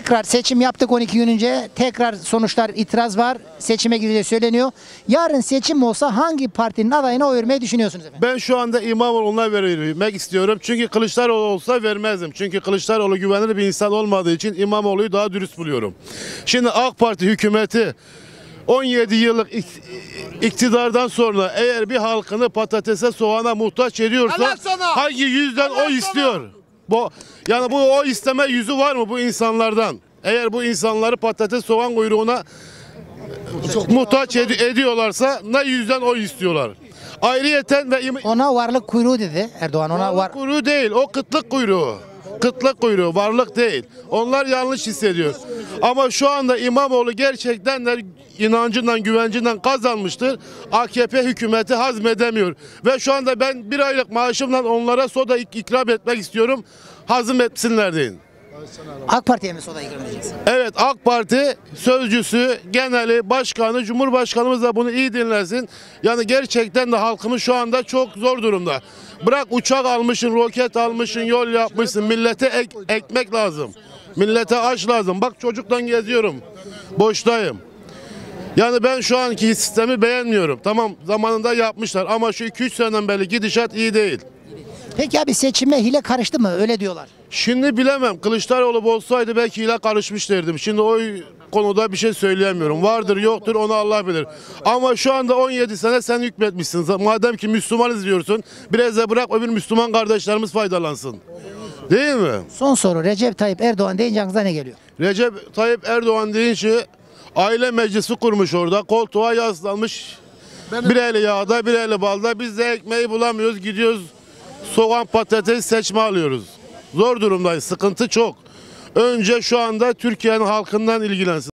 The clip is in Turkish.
Tekrar seçim yaptık 12 gün önce. Tekrar sonuçlar itiraz var. Seçime gidileceği söyleniyor. Yarın seçim olsa hangi partinin adayına oy vermeyi düşünüyorsunuz efendim? Ben şu anda İmamoğlu'na vermek istiyorum. Çünkü Kılıçdaroğlu olsa vermezdim. Çünkü Kılıçdaroğlu güvenilir bir insan olmadığı için İmamoğlu'yu daha dürüst buluyorum. Şimdi AK Parti hükümeti 17 yıllık ik- iktidardan sonra eğer bir halkını patatese soğana muhtaç ediyorsa hangi yüzden Helal o sana! istiyor? Bu yani bu o isteme yüzü var mı bu insanlardan? Eğer bu insanları patates soğan kuyruğuna muhtaç edi- ediyorlarsa ne yüzden o istiyorlar? Ayrıyeten ve Ona varlık kuyruğu dedi Erdoğan. Ona var. kuyruğu değil, o kıtlık kuyruğu. Kıtlık kuyruğu, varlık değil. Onlar yanlış hissediyor. Ama şu anda İmamoğlu gerçekten de inancından, güvencinden kazanmıştır. AKP hükümeti hazmedemiyor. Ve şu anda ben bir aylık maaşımla onlara soda ik- ikram etmek istiyorum. Hazım etsinler deyin. AK Parti'ye mi soda ikram edeceksin? Evet AK Parti sözcüsü, geneli, başkanı, Cumhurbaşkanımız da bunu iyi dinlesin. Yani gerçekten de halkımız şu anda çok zor durumda. Bırak uçak almışsın, roket almışsın, yol yapmışsın. Millete ek- ekmek lazım. Millete aş lazım. Bak çocuktan geziyorum. Boştayım. Yani ben şu anki sistemi beğenmiyorum. Tamam zamanında yapmışlar ama şu 2-3 seneden beri gidişat iyi değil. Peki abi seçime hile karıştı mı? Öyle diyorlar. Şimdi bilemem. Kılıçdaroğlu olsaydı belki ile karışmış derdim. Şimdi o konuda bir şey söyleyemiyorum. Vardır yoktur onu Allah bilir. Ama şu anda 17 sene sen hükmetmişsin. Madem ki Müslümanız diyorsun biraz da bırak öbür Müslüman kardeşlerimiz faydalansın. Değil mi? Son soru Recep Tayyip Erdoğan deyince aklınıza ne geliyor? Recep Tayyip Erdoğan deyince aile meclisi kurmuş orada. Koltuğa yaslanmış. Bir eli yağda bir eli balda. Biz de ekmeği bulamıyoruz. Gidiyoruz soğan patates seçme alıyoruz. Zor durumdayız. Sıkıntı çok. Önce şu anda Türkiye'nin halkından ilgilensin.